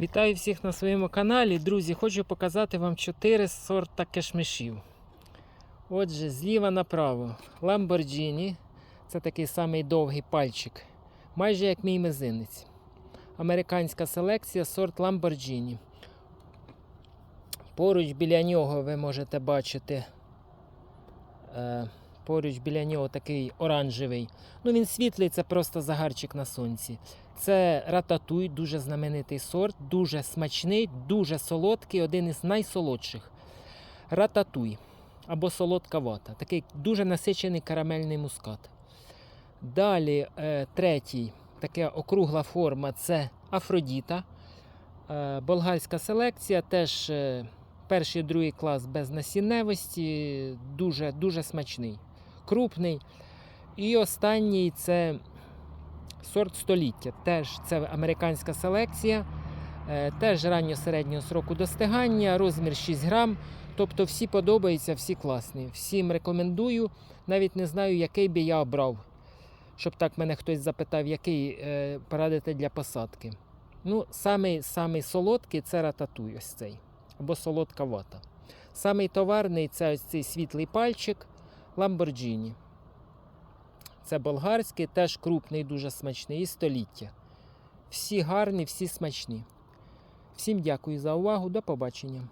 Вітаю всіх на своєму каналі. Друзі, хочу показати вам 4 сорта кешмишів. Отже, зліва направо Lamborghini. Це такий самий довгий пальчик, майже як мій мизинець. Американська селекція сорт Lamborghini. Поруч біля нього ви можете бачити. Е, поруч біля нього такий оранжевий. Ну він світлий, це просто загарчик на сонці. Це рататуй, дуже знаменитий сорт, дуже смачний, дуже солодкий, один із найсолодших. Рататуй або солодка вата. Такий дуже насичений карамельний мускат. Далі е, третій, така округла форма це Афродіта. Е, болгарська селекція, теж е, перший другий клас без насінневості, дуже, дуже смачний, крупний. І останній це сорт століття. Теж це американська селекція, е, теж ранньо-середнього сроку достигання, розмір 6 грам. Тобто всі подобаються, всі класні. Всім рекомендую. Навіть не знаю, який би я обрав. Щоб так мене хтось запитав, який е, порадити для посадки. Ну, самий, самий солодкий це рататуй ось цей. Або солодка вата. Самий товарний це ось цей світлий пальчик Lamborghini. Це болгарський, теж крупний, дуже смачний і століття. Всі гарні, всі смачні. Всім дякую за увагу. До побачення.